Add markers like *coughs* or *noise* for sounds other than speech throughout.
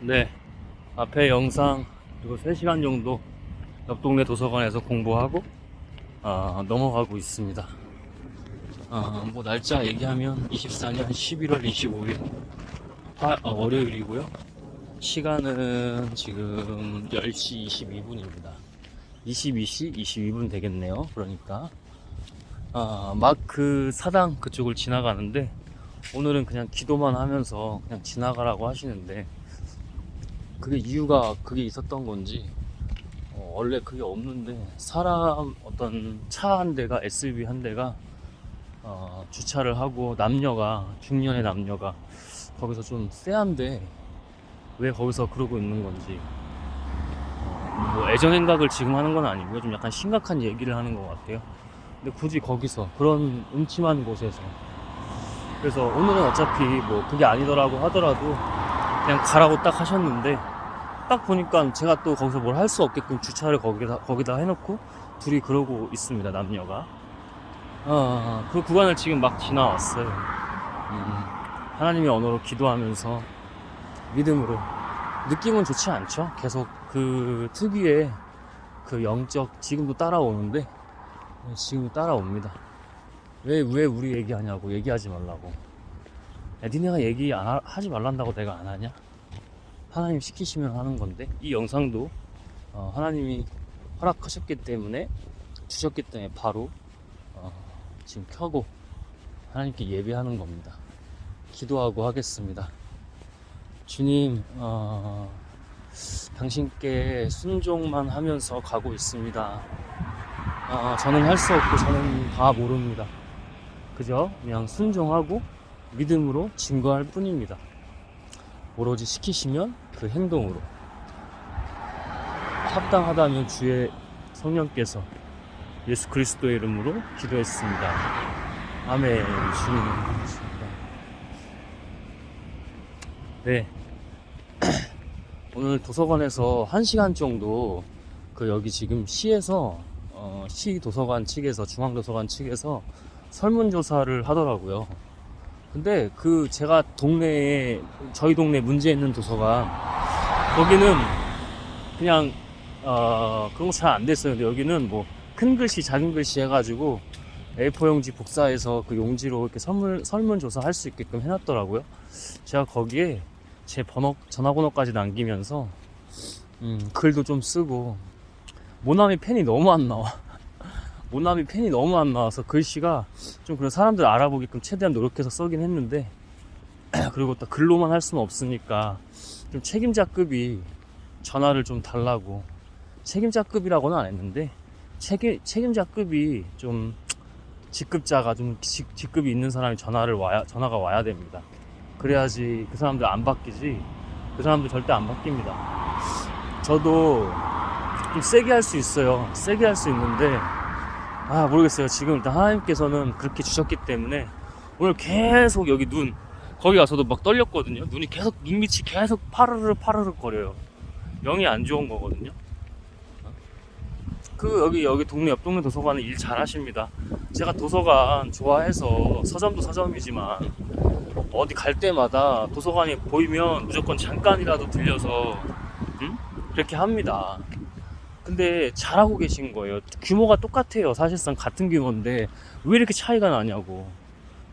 네. 앞에 영상 그리고 3시간 정도 옆 동네 도서관에서 공부하고 아, 넘어가고 있습니다. 아, 뭐 날짜 얘기하면 24년 11월 25일 화, 어, 월요일이고요. 시간은 지금 10시 22분입니다. 22시 22분 되겠네요. 그러니까 아, 막 그 사당 그쪽을 지나가는데 오늘은 그냥 기도만 하면서 그냥 지나가라고 하시는데 그게 이유가 그게 있었던 건지 어, 원래 그게 없는데 사람 어떤 차 한 대가 SUV 한 대가 어, 주차를 하고 남녀가 중년의 남녀가 거기서 좀 쎄한데 왜 거기서 그러고 있는 건지. 어, 뭐 애정 행각을 지금 하는 건 아니고요. 좀 약간 심각한 얘기를 하는 것 같아요. 근데 굳이 거기서 그런 음침한 곳에서. 그래서 오늘은 어차피 뭐 그게 아니더라고 하더라도 그냥 가라고 딱 하셨는데 딱 보니까 제가 또 거기서 뭘 할 수 없게끔 주차를 거기다 거기다 해놓고 둘이 그러고 있습니다 남녀가. 아, 그 구간을 지금 막 지나왔어요. 음, 하나님의 언어로 기도하면서 믿음으로. 느낌은 좋지 않죠? 계속 그 특유의 그 영적 지금도 따라오는데 네, 지금도 따라옵니다. 왜, 왜 우리 얘기하냐고 얘기하지 말라고. 야, 니네가 얘기 안 하, 하지 말란다고 내가 안 하냐 하나님 시키시면 하는 건데 이 영상도 어, 하나님이 허락하셨기 때문에 주셨기 때문에 바로 어, 지금 켜고 하나님께 예배하는 겁니다. 기도하고 하겠습니다. 주님, 어, 당신께 순종만 하면서 가고 있습니다. 어, 저는 할 수 없고 저는 다 모릅니다. 그저 그냥 순종하고 믿음으로 증거할 뿐입니다. 오로지 시키시면 그 행동으로 합당하다면 주의 성령께서 예수 그리스도의 이름으로 기도했습니다. 아멘. 주님. 네. *clears throat* 오늘 도서관에서 한 시간 정도 그 여기 지금 시에서 어, 시 도서관 측에서 중앙 도서관 측에서 설문조사를 하더라고요. 근데 그 제가 동네에 저희 동네 문제 있는 도서관 거기는 그냥 어 그런 거 잘 안 됐어요. 근데 여기는 뭐 큰 글씨 작은 글씨 해가지고 A4 용지 복사해서 그 용지로 이렇게 설문 설문조사 할 수 있게끔 해놨더라고요. 제가 거기에 제 번호 전화번호까지 남기면서 음, 글도 좀 쓰고 모나미 펜이 너무 안 나와. 모나미 펜이 너무 안 나와서 글씨가 좀 그런 사람들 알아보게끔 최대한 노력해서 써긴 했는데 *clears throat* 그리고 또 글로만 할 수는 없으니까 좀 책임자급이 전화를 좀 달라고 책임자급이라고는 안 했는데 책임, 책임자급이 좀 직급자가 좀 직, 직급이 있는 사람이 전화를 와야 전화가 와야 됩니다. 그래야지 그 사람들 안 바뀌지 그 사람들 절대 안 바뀝니다. 저도 좀 세게 할 수 있어요. 세게 할 수 있는데 아 모르겠어요. 지금 일단 하나님께서는 그렇게 주셨기 때문에 오늘 계속 여기 눈 거기 가서도 막 떨렸거든요. 눈이 계속 눈밑이 계속 파르르 파르르 거려요. 영이 안 좋은 거거든요. 어? 그 여기 여기 동네 옆 동네 도서관은 일 잘하십니다. 제가 도서관 좋아해서 서점도 서점이지만 어디 갈 때마다 도서관이 보이면 무조건 잠깐이라도 들려서 음? 그렇게 합니다 근데 잘하고 계신 거예요. 규모가 똑같아요. 사실상 같은 규모인데 왜 이렇게 차이가 나냐고.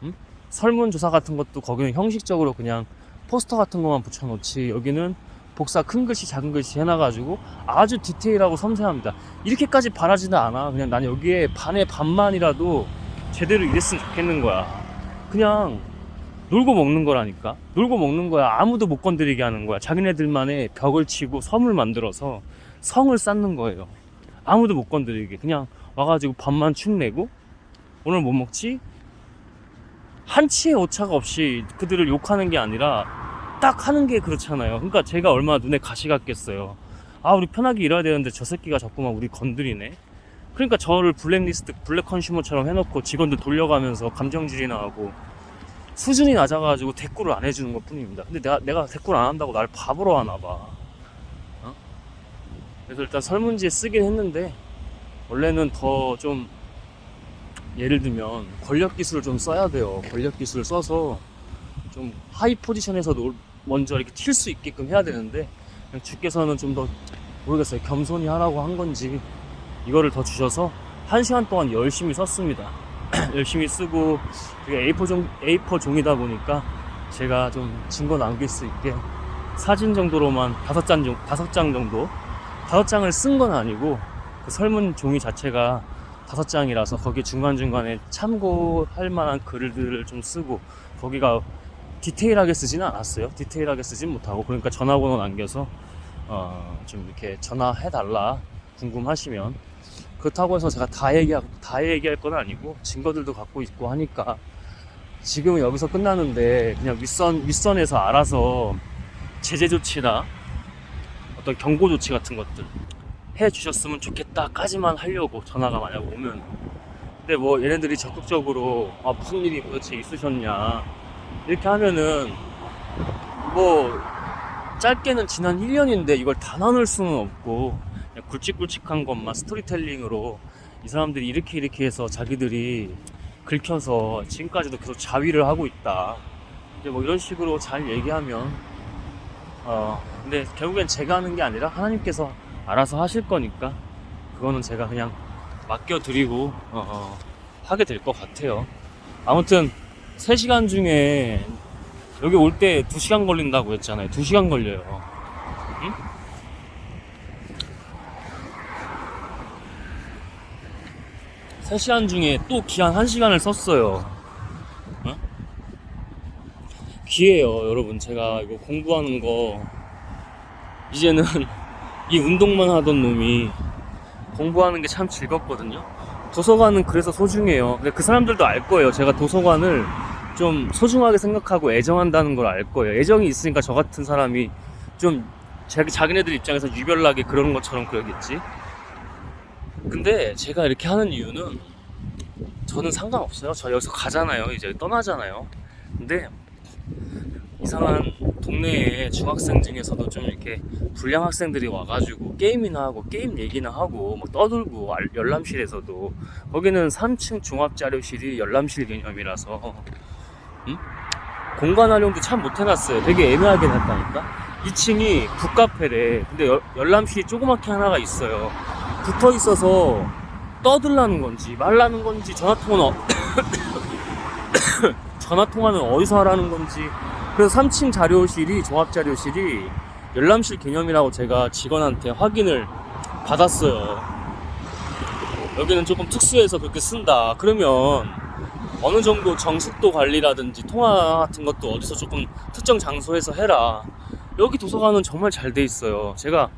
응? 설문조사 같은 것도 거기는 형식적으로 그냥 포스터 같은 것만 붙여놓지 여기는 복사 큰 글씨 작은 글씨 해놔가지고 아주 디테일하고 섬세합니다. 이렇게까지 바라지는 않아. 그냥 난 여기에 반의 반만이라도 제대로 일했으면 좋겠는 거야. 그냥 놀고 먹는 거라니까. 놀고 먹는 거야. 아무도 못 건드리게 하는 거야. 자기네들만의 벽을 치고 섬을 만들어서 성을 쌓는 거예요. 아무도 못 건드리게. 그냥 와가지고 밥만 축 내고, 오늘 뭐 먹지? 한치의 오차가 없이 그들을 욕하는 게 아니라, 딱 하는 게 그렇잖아요. 그러니까 제가 얼마나 눈에 가시 같겠어요. 아, 우리 편하게 일해야 되는데 저 새끼가 자꾸만 우리 건드리네. 그러니까 저를 블랙리스트, 블랙 컨슈머처럼 해놓고 직원들 돌려가면서 감정질이나 하고, 수준이 낮아가지고 대꾸를 안 해주는 것 뿐입니다. 근데 내가, 내가 대꾸를 안 한다고 날 바보로 하나 봐. 그래서 일단 설문지에 쓰긴 했는데 원래는 더 좀 예를 들면 권력 기술을 좀 써야 돼요. 권력 기술을 써서 좀 하이 포지션에서 놀, 먼저 이렇게 튈 수 있게끔 해야 되는데 그냥 주께서는 좀 더 모르겠어요 겸손히 하라고 한 건지 이거를 더 주셔서 한 시간 동안 열심히 썼습니다 *clears throat* 열심히 쓰고 그게 A4 종 A4 종이다 보니까 제가 좀 증거 남길 수 있게 사진 정도로만 다섯 장 정- 다섯 장 정도 다섯 장을 쓴 건 아니고 그 설문 종이 자체가 다섯 장이라서 거기 중간중간에 참고할 만한 글들을 좀 쓰고 거기가 디테일하게 쓰지는 않았어요. 디테일하게 쓰진 못하고 그러니까 전화번호 남겨서 어, 좀 이렇게 전화해 달라 궁금하시면 그렇다고 해서 제가 다 얘기하 다 얘기할 건 아니고 증거들도 갖고 있고 하니까 지금은 여기서 끝나는데 그냥 윗선 윗선에서 알아서 제재 조치나 어떤 경고 조치 같은 것들 해 주셨으면 좋겠다까지만 하려고 전화가 만약 오면. 근데 뭐 얘네들이 적극적으로 아 무슨 일이 도대체 있으셨냐. 이렇게 하면은 뭐 짧게는 지난 1년인데 이걸 다 나눌 수는 없고 굵직굵직한 것만 스토리텔링으로 이 사람들이 이렇게 이렇게 해서 자기들이 긁혀서 지금까지도 계속 자위를 하고 있다. 이제 뭐 이런 식으로 잘 얘기하면 어 근데 결국엔 제가 하는 게 아니라 하나님께서 알아서 하실 거니까 그거는 제가 그냥 맡겨드리고 어, 어, 하게 될 것 같아요 아무튼 3시간 중에 여기 올 때 2시간 걸린다고 했잖아요 2시간 걸려요 응? 세시간 중에 또 기한 1시간을 썼어요 어? 기회요 여러분 제가 이거 공부하는 거 이제는 *laughs* 이 운동만 하던 놈이 공부하는 게 참 즐겁거든요. 도서관은 그래서 소중해요. 근데 그 사람들도 알 거예요. 제가 도서관을 좀 소중하게 생각하고 애정한다는 걸 알 거예요. 애정이 있으니까 저 같은 사람이 좀 자기, 자기네들 입장에서 유별나게 그러는 것처럼 그러겠지. 근데 제가 이렇게 하는 이유는 저는 상관없어요. 저 여기서 가잖아요. 이제 떠나잖아요. 근데 이상한 동네에 중학생 중에서도 좀 이렇게 불량 학생들이 와가지고 게임이나 하고 게임 얘기나 하고 뭐 떠들고 알- 열람실에서도 거기는 3층 종합자료실이 열람실 개념이라서 음? 공간 활용도 참 못해놨어요. 되게 애매하게 놨다니까. 2층이 북카페래. 근데 열, 열람실이 조그맣게 하나가 있어요. 붙어 있어서 떠들라는 건지 말라는 건지 전화 통화는 어- *coughs* *coughs* 전화 통화는 어디서 하라는 건지 그래서 3층 자료실이 종합 자료실이 열람실 개념이라고 제가 직원한테 확인을 받았어요. 여기는 조금 특수해서 그렇게 쓴다. 그러면 어느 정도 정숙도 관리라든지 통화 같은 것도 어디서 조금 특정 장소에서 해라. 여기 도서관은 정말 잘 돼 있어요. 제가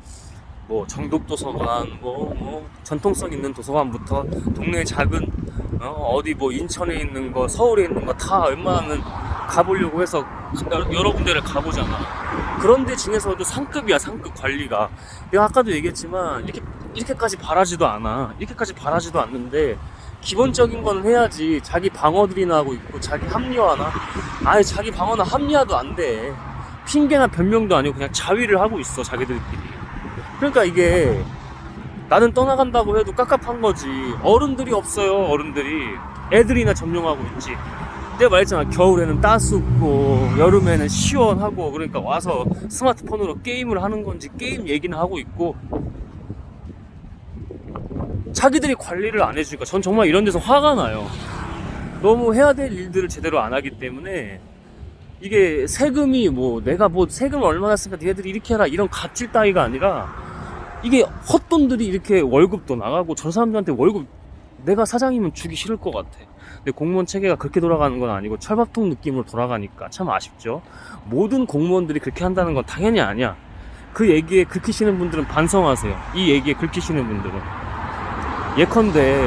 뭐 정독 도서관, 뭐, 뭐 전통성 있는 도서관부터 동네 작은 어, 디뭐 인천에 있는 거, 서울에 있는 거 다 웬만하면 가보려고 해서 여러, 군데를 가보잖아. 그런데 중에서도 상급이야, 상급 관리가. 내가 아까도 얘기했지만 이렇게 이렇게까지 바라지도 않아. 이렇게까지 바라지도 않는데 기본적인 거는 해야지. 자기 방어들이나 하고 있고 자기 합리화나 아예 자기 방어나 합리화도 안 돼. 핑계나 변명도 아니고 그냥 자위를 하고 있어 자기들끼리. 그러니까 이게 나는 떠나간다고 해도 깝깝한 거지. 어른들이 없어요, 어른들이. 애들이나 점령하고 있지. 내가 말했잖아. 겨울에는 따숩고, 여름에는 시원하고, 그러니까 와서 스마트폰으로 게임을 하는 건지, 게임 얘기는 하고 있고, 자기들이 관리를 안 해주니까 전 정말 이런 데서 화가 나요. 너무 해야 될 일들을 제대로 안 하기 때문에, 이게 세금이 뭐, 내가 뭐 세금을 얼마나 쓰니까 니네들이 이렇게 해라, 이런 갑질 따위가 아니라, 이게 헛돈들이 이렇게 월급도 나가고 저 사람들한테 월급 내가 사장이면 주기 싫을 것 같아. 근데 공무원 체계가 그렇게 돌아가는 건 아니고 철밥통 느낌으로 돌아가니까 참 아쉽죠. 모든 공무원들이 그렇게 한다는 건 당연히 아니야. 그 얘기에 긁히시는 분들은 반성하세요. 이 얘기에 긁히시는 분들은. 예컨대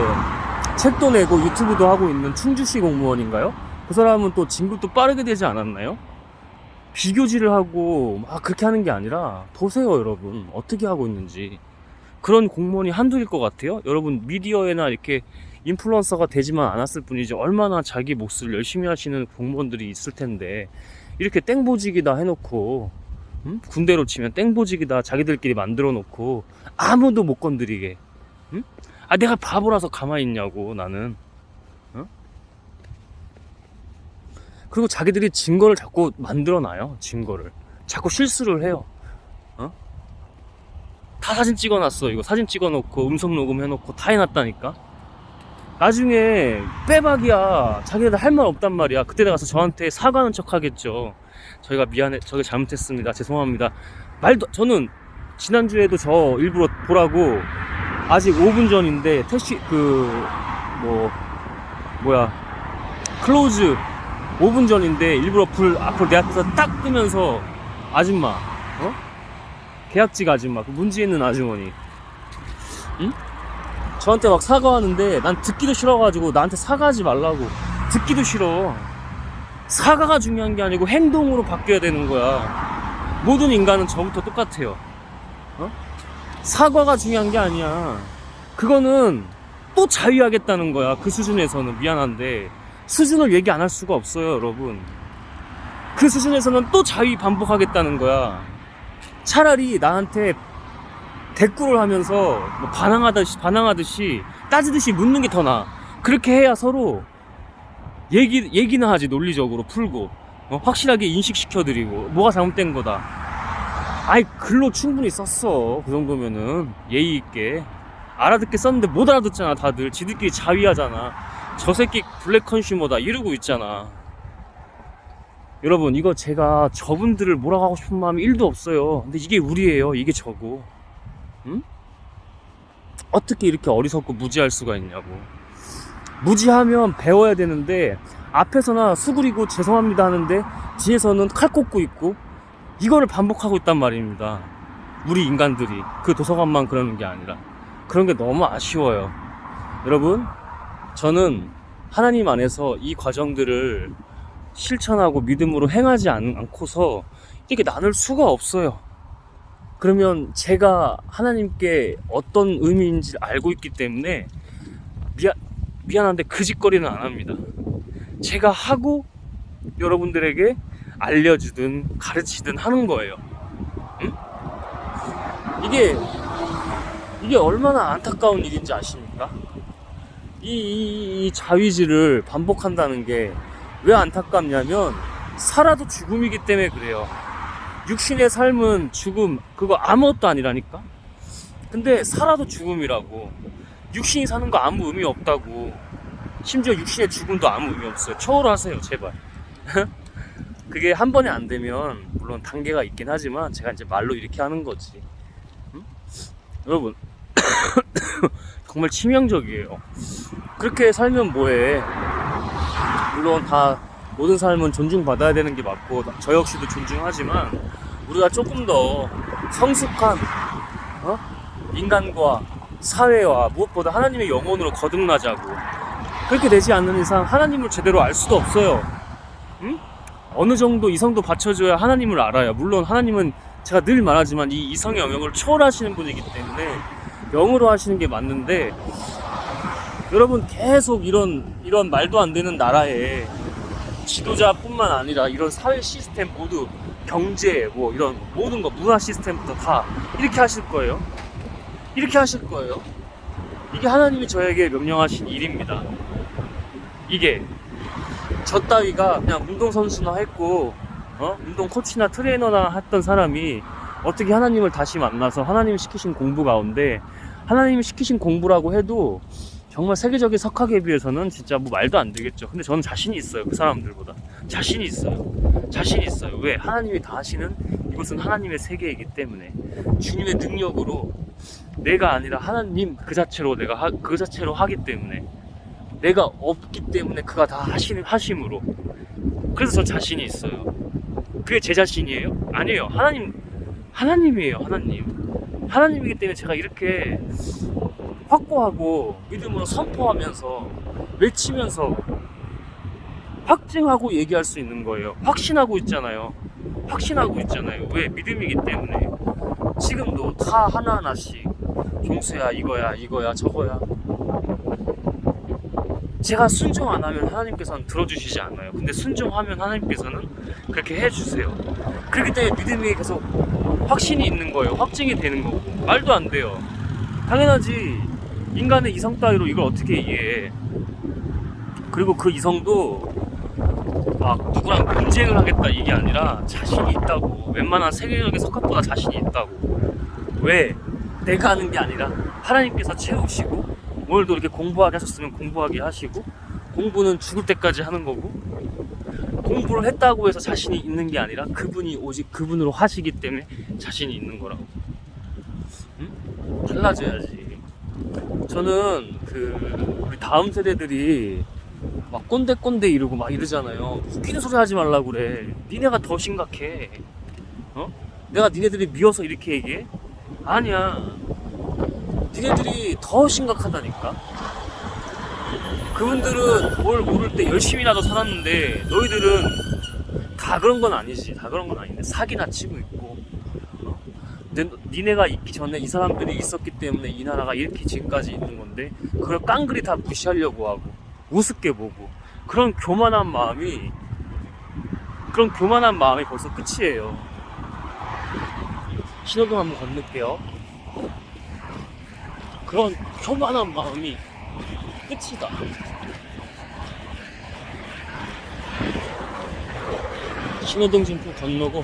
책도 내고 유튜브도 하고 있는 충주시 공무원인가요? 그 사람은 또 진급도 빠르게 되지 않았나요? 비교질을 하고 막 그렇게 하는 게 아니라 보세요 여러분. 어떻게 하고 있는지. 그런 공무원이 한둘일 것 같아요. 여러분 미디어에나 이렇게 인플루언서가 되지만 않았을 뿐이지 얼마나 자기 몫을 열심히 하시는 공무원들이 있을 텐데 이렇게 땡보직이다 해놓고 음? 군대로 치면 땡보직이다 자기들끼리 만들어 놓고 아무도 못 건드리게. 음? 아 내가 바보라서 가만히 있냐고 나는 어? 그리고 자기들이 증거를 자꾸 만들어 놔요 증거를 자꾸 실수를 해요. 어? 다 사진 찍어놨어. 이거 사진 찍어놓고 음성 녹음해놓고 다 해놨다니까. 나중에 빼박이야. 자기네들 할 말 없단 말이야. 그때 가서 저한테 사과하는 척 하겠죠. 저희가 미안해, 저희 잘못했습니다. 죄송합니다. 말도 저는 지난주에도 저 일부러 보라고 아직 5분 전인데 택시 그 뭐 뭐야 클로즈 5분 전인데 일부러 불 앞으로 내 앞에서 딱 끄면서 아줌마 어? 계약직 아줌마 그 문제 있는 아주머니. 응? 저한테 막 사과하는데 난 듣기도 싫어가지고 나한테 사과하지 말라고. 듣기도 싫어. 사과가 중요한 게 아니고 행동으로 바뀌어야 되는 거야. 모든 인간은 저부터 똑같아요. 어? 사과가 중요한 게 아니야. 그거는 또 자위하겠다는 거야. 그 수준에서는. 미안한데 수준을 얘기 안 할 수가 없어요 여러분. 그 수준에서는 또 자위 반복하겠다는 거야. 차라리 나한테 대꾸를 하면서 뭐 반항하듯이 반항하듯이 따지듯이 묻는 게 더 나아. 그렇게 해야 서로 얘기 얘기나 하지 논리적으로 풀고. 어, 확실하게 인식시켜드리고. 뭐가 잘못된 거다. 아이 글로 충분히 썼어. 그 정도면은 예의 있게. 알아듣게 썼는데 못 알아듣잖아 다들. 지들끼리 자위하잖아 저 새끼 블랙 컨슈머다 이러고 있잖아. 여러분 이거 제가 저분들을 몰아가고 싶은 마음이 1도 없어요. 근데 이게 우리예요. 이게 저고. 응? 어떻게 이렇게 어리석고 무지할 수가 있냐고. 무지하면 배워야 되는데 앞에서나 수그리고 죄송합니다 하는데 뒤에서는 칼 꽂고 있고 이거를 반복하고 있단 말입니다. 우리 인간들이. 그 도서관만 그러는 게 아니라. 그런 게 너무 아쉬워요. 여러분, 저는 하나님 안에서 이 과정들을 실천하고 믿음으로 행하지 않, 않고서 이렇게 나눌 수가 없어요. 그러면 제가 하나님께 어떤 의미인지 알고 있기 때문에 미안, 미안한데 그 짓거리는 안 합니다. 제가 하고 여러분들에게 알려주든 가르치든 하는 거예요. 응? 이게 이게 얼마나 안타까운 일인지 아십니까? 이, 이, 이 자위질을 반복한다는 게 왜 안타깝냐면 살아도 죽음이기 때문에 그래요. 육신의 삶은 죽음 그거 아무것도 아니라니까. 근데 살아도 죽음이라고. 육신이 사는 거 아무 의미 없다고. 심지어 육신의 죽음도 아무 의미 없어요. 초월하세요, 제발. *laughs* 그게 한 번에 안 되면 물론 단계가 있긴 하지만 제가 이제 말로 이렇게 하는 거지. 응? 여러분 정말 치명적이에요. 그렇게 살면 뭐해? 물론 다 모든 삶은 존중받아야 되는 게 맞고 저 역시도 존중하지만 우리가 조금 더 성숙한 어? 인간과 사회와 무엇보다 하나님의 영혼으로 거듭나자고 그렇게 되지 않는 이상 하나님을 제대로 알 수도 없어요. 응? 어느 정도 이성도 받쳐줘야 하나님을 알아요. 물론 하나님은 제가 늘 말하지만 이 이성의 영역을 초월하시는 분이기 때문에 영으로 하시는 게 맞는데 여러분 계속 이런 이런 말도 안 되는 나라에 지도자뿐만 아니라 이런 사회 시스템 모두 경제 뭐 이런 모든 거 문화 시스템부터 다 이렇게 하실 거예요. 이렇게 하실 거예요. 이게 하나님이 저에게 명령하신 일입니다. 이게 저 따위가 그냥 운동선수나 했고 어? 운동 코치나 트레이너나 했던 사람이 어떻게 하나님을 다시 만나서 하나님이 시키신 공부 가운데 하나님이 시키신 공부라고 해도 정말 세계적인 석학에 비해서는 진짜 뭐 말도 안 되겠죠. 근데 저는 자신이 있어요. 그 사람들보다. 자신이 있어요. 자신이 있어요. 왜? 하나님이 다 하시는 이것은 하나님의 세계이기 때문에 주님의 능력으로 내가 아니라 하나님 그 자체로 내가 하, 그 자체로 하기 때문에 내가 없기 때문에 그가 다 하시는 하심으로 그래서 저 자신이 있어요. 그게 제 자신이에요? 아니에요. 하나님 하나님이에요. 하나님. 하나님이기 때문에 제가 이렇게 확고하고 믿음으로 선포하면서 외치면서 확증하고 얘기할 수 있는 거예요. 확신하고 있잖아요. 확신하고 있잖아요. 왜? 믿음이기 때문에. 지금도 다 하나하나씩 종수야, 이거야, 이거야, 저거야. 제가 순종 안 하면 하나님께서는 들어주시지 않아요. 근데 순종하면 하나님께서는 그렇게 해주세요. 그렇기 때문에 믿음이 계속 확신이 있는 거예요. 확증이 되는 거고. 말도 안 돼요. 당연하지. 인간의 이성 따위로 이걸 어떻게 이해해. 그리고 그 이성도 막 누구랑 논쟁을 하겠다 이게 아니라 자신이 있다고. 웬만한 세계적인 석학보다 자신이 있다고. 왜? 내가 하는 게 아니라 하나님께서 채우시고 오늘도 이렇게 공부하게 하셨으면 공부하게 하시고 공부는 죽을 때까지 하는 거고 공부를 했다고 해서 자신이 있는 게 아니라 그분이 오직 그분으로 하시기 때문에 자신이 있는 거라고. 응? 달라져야지. 저는 그 우리 다음 세대들이 막 꼰대 꼰대 이러고 막 이러잖아요. 웃기는 소리 하지 말라고 그래. 니네가 더 심각해. 어? 내가 니네들이 미워서 이렇게 얘기해? 아니야. 니네들이 더 심각하다니까. 그분들은 뭘 모를 때 열심히라도 살았는데 너희들은 다 그런 건 아니지. 다 그런 건 아닌데 사기나 치고 있고. 어? 내- 니네가 있기 전에 이 사람들이 있었기 때문에 이 나라가 이렇게 지금까지 있는 건데 그걸 깡그리 다 무시하려고 하고 우습게 보고 그런 교만한 마음이 그런 교만한 마음이 벌써 끝이에요. 신호등 한번 건널게요. 그런 교만한 마음이 끝이다. 신호등 진표 건너고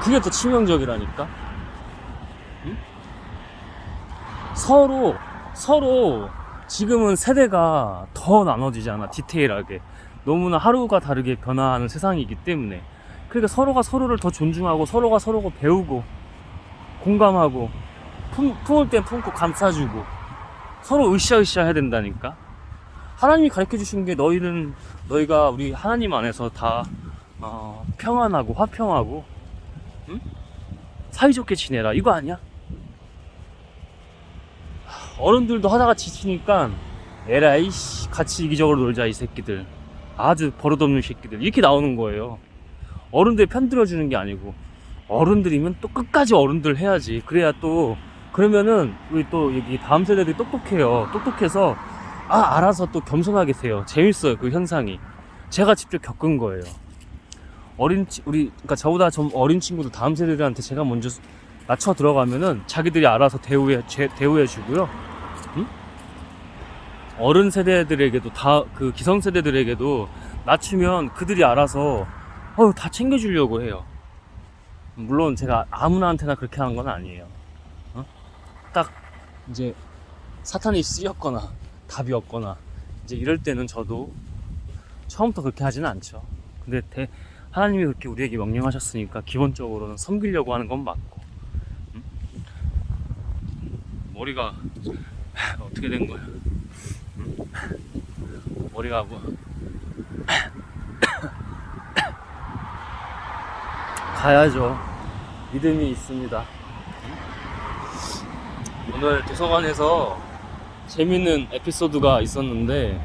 그게 더 치명적이라니까. 응? 서로 서로 지금은 세대가 더 나눠지잖아 디테일하게 너무나 하루가 다르게 변화하는 세상이기 때문에 그러니까 서로가 서로를 더 존중하고 서로가 서로가 배우고 공감하고 품, 품을 땐 품고 감싸주고 서로 으쌰으쌰 해야 된다니까? 하나님이 가르쳐 주신 게 너희는 너희가 우리 하나님 안에서 다 어, 평안하고 화평하고 응? 사이좋게 지내라. 이거 아니야? 어른들도 하다가 지치니까 에라이 씨 같이 이기적으로 놀자 이 새끼들. 아주 버릇없는 새끼들. 이렇게 나오는 거예요. 어른들 편 들어주는 게 아니고. 어른들이면 또 끝까지 어른들 해야지. 그래야 또 그러면은 우리 또 여기 다음 세대들이 똑똑해요 똑똑해서 아 알아서 또 겸손하게 세요 재밌어요 그 현상이 제가 직접 겪은 거예요 어린 치, 우리 그러니까 저보다 좀 어린 친구들 다음 세대들한테 제가 먼저 낮춰 들어가면은 자기들이 알아서 대우해 제- 대우해 주고요. 응? 어른 세대들에게도 다 그 기성 세대들에게도 낮추면 그들이 알아서 어다 챙겨주려고 해요. 물론 제가 아무나한테나 그렇게 하는 건 아니에요. 어? 딱 이제 사탄이 쓰였거나 답이 없거나 이제 이럴 때는 저도 처음부터 그렇게 하지는 않죠. 근데 대, 하나님이 그렇게 우리에게 명령하셨으니까 기본적으로는 섬기려고 하는 건 맞고. 응? 머리가 *laughs* 어떻게 된 거야? 응? 머리가 뭐 *coughs* 가야죠. 믿음이 있습니다. 오늘 도서관에서 재밌는 에피소드가 있었는데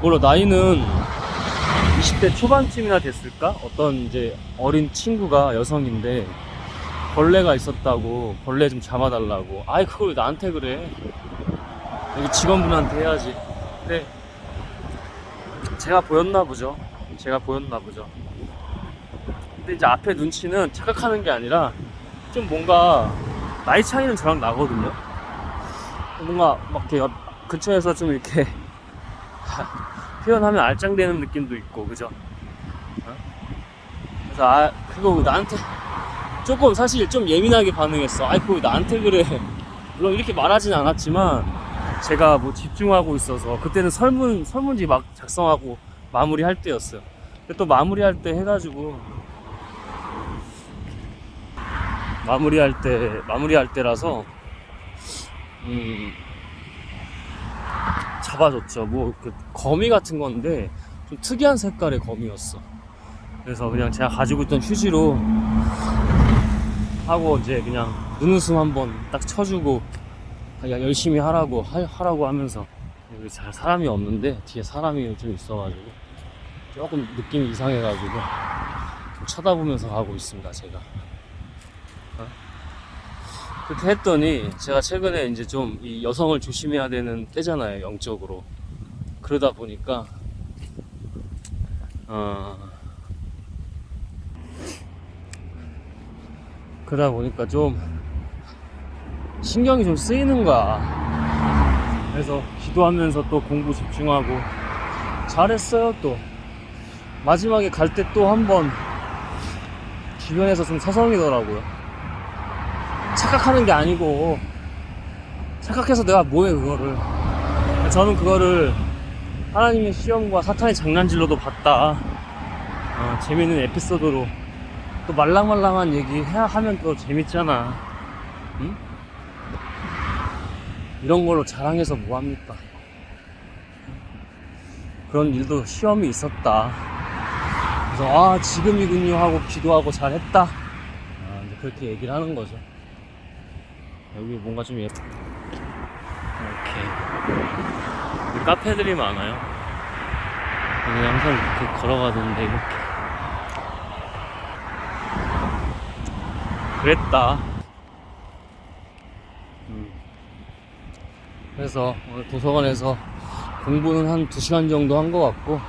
물론 나이는 20대 초반쯤이나 됐을까? 어떤 이제 어린 친구가 여성인데 벌레가 있었다고 벌레 좀 잡아달라고. 아이 그걸 왜 나한테 그래. 여기 직원분한테 해야지. 근데 제가 보였나 보죠. 제가 보였나 보죠. 근데 이제 앞에 눈치는 착각하는 게 아니라 좀 뭔가 나이 차이는 저랑 나거든요 뭔가 막 이렇게 옆- 근처에서 좀 이렇게 *laughs* 표현하면 알짱대는 느낌도 있고 그죠? 어? 그래서 아 그거 왜 나한테 *laughs* 조금 사실 좀 예민하게 반응했어. 아이 그거 왜 나한테 그래. *laughs* 물론 이렇게 말하진 않았지만 제가 뭐 집중하고 있어서 그때는 설문 설문지 막 작성하고 마무리할 때였어요. 근데 또 마무리할 때 해가지고 마무리할 때 마무리할 때라서 음. 잡아줬죠. 뭐, 그 거미 같은 건데, 좀 특이한 색깔의 거미였어. 그래서 그냥 제가 가지고 있던 휴지로 하고 이제 그냥 눈웃음 한번 딱 쳐주고, 그냥 열심히 하라고, 하, 하라고 하면서, 여기 잘 사람이 없는데, 뒤에 사람이 좀 있어가지고, 조금 느낌이 이상해가지고, 좀 쳐다보면서 가고 있습니다, 제가. 어? 그렇게 했더니 제가 최근에 이제 좀 이 여성을 조심해야 되는 때잖아요 영적으로 그러다 보니까 어 그러다 보니까 좀 신경이 좀 쓰이는 거야 그래서 기도하면서 또 공부 집중하고 잘했어요 또 마지막에 갈 때 또 한 번 주변에서 좀 서성이더라고요. 착각하는 게 아니고 착각해서 내가 뭐해 그거를. 저는 그거를 하나님의 시험과 사탄의 장난질로도 봤다. 어, 재밌는 에피소드로 또 말랑말랑한 얘기 해야 하면 또 재밌잖아. 응? 이런 걸로 자랑해서 뭐합니까? 그런 일도 시험이 있었다. 그래서 아 지금이군요 하고 기도하고 잘했다. 아, 이제 그렇게 얘기를 하는 거죠. 여기 뭔가 좀 예뻐. 이렇게 카페들이 많아요. 여기 항상 이렇게 걸어가던데 이렇게. 그랬다. 음. 그래서 오늘 도서관에서 공부는 한 2시간 정도 한 것 같고,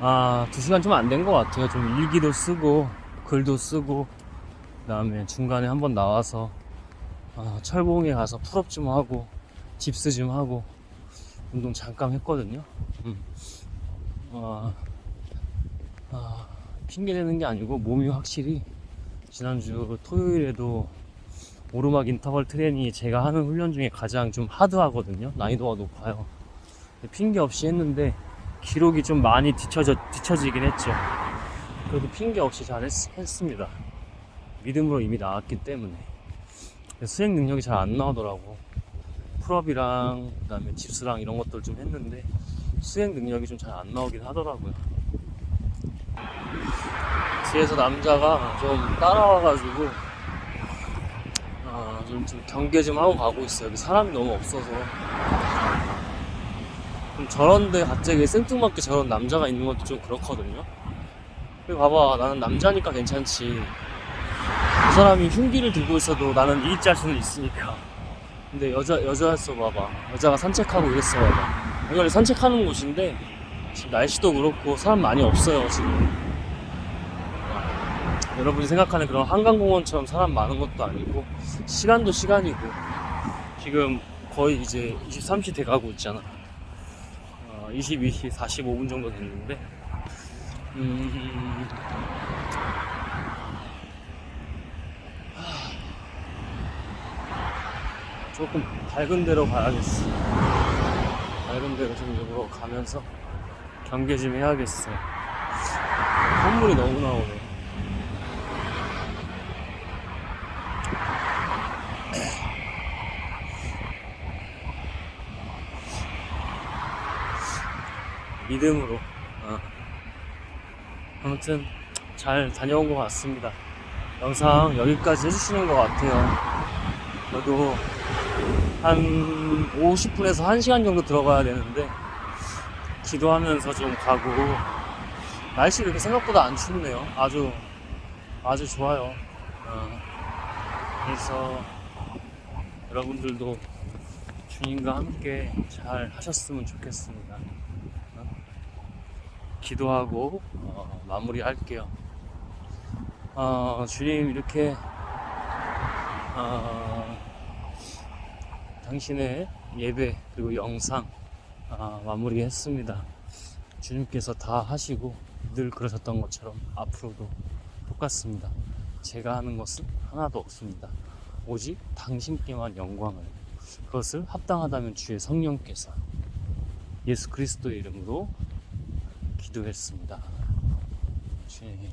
아, 2시간 좀 안 된 것 같아요. 좀 일기도 쓰고, 글도 쓰고, 그 다음에 중간에 한번 나와서, 아, 철봉에 가서 풀업 좀 하고, 집스 좀 하고, 운동 잠깐 했거든요. 음. 아, 아, 핑계 대는 게 아니고, 몸이 확실히, 지난주 토요일에도 오르막 인터벌 트레이닝이 제가 하는 훈련 중에 가장 좀 하드하거든요. 난이도가 높아요. 핑계 없이 했는데 기록이 좀 많이 뒤쳐져, 뒤쳐지긴 했죠. 그래도 핑계 없이 잘 했, 했습니다. 믿음으로 이미 나왔기 때문에. 수행 능력이 잘 안 나오더라고. 풀업이랑 그다음에 집스랑 이런 것들 좀 했는데 수행 능력이 좀 잘 안 나오긴 하더라고요. 뒤에서 남자가 좀 따라와가지고 아, 좀, 좀 경계 좀 하고 가고 있어요. 여기 사람이 너무 없어서. 좀 저런데 갑자기 생뚱맞게 저런 남자가 있는 것도 좀 그렇거든요. 여기 봐봐, 나는 남자니까 괜찮지. 그 사람이 흉기를 들고 있어도 나는 일자 할 수는 있으니까. 근데 여자, 여자였어 봐봐. 여자가 산책하고 이랬어 봐봐. 여기 산책하는 곳인데, 지금 날씨도 그렇고 사람 많이 없어요, 지금. 여러분이 생각하는 그런 한강공원처럼 사람 많은 것도 아니고 시간도 시간이고 지금 거의 이제 23시 돼 가고 있잖아. 어, 22시 45분 정도 됐는데 음, 조금 밝은 데로 가야겠어. 밝은 데로 좀 일부러 가면서 경계 좀 해야겠어. 선물이 너무 나오네. 믿음으로 어. 아무튼 잘 다녀온 것 같습니다 영상 여기까지 해주시는 것 같아요 저도 한 50분에서 1시간 정도 들어가야 되는데 기도하면서 좀 가고 날씨 이렇게 생각보다 안 춥네요 아주 아주 좋아요 어. 그래서 여러분들도 주님과 함께 잘 하셨으면 좋겠습니다 기도하고 어, 마무리할게요. 어, 주님 이렇게 어, 당신의 예배 그리고 영상 어, 마무리했습니다. 주님께서 다 하시고 늘 그러셨던 것처럼 앞으로도 똑같습니다. 제가 하는 것은 하나도 없습니다. 오직 당신께만 영광을 그것을 합당하다면 주의 성령께서 예수 그리스도의 이름으로 기도했습니다. 주님,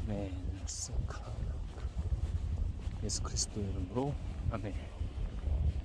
아멘. 예수 그리스도의 이름으로 아멘.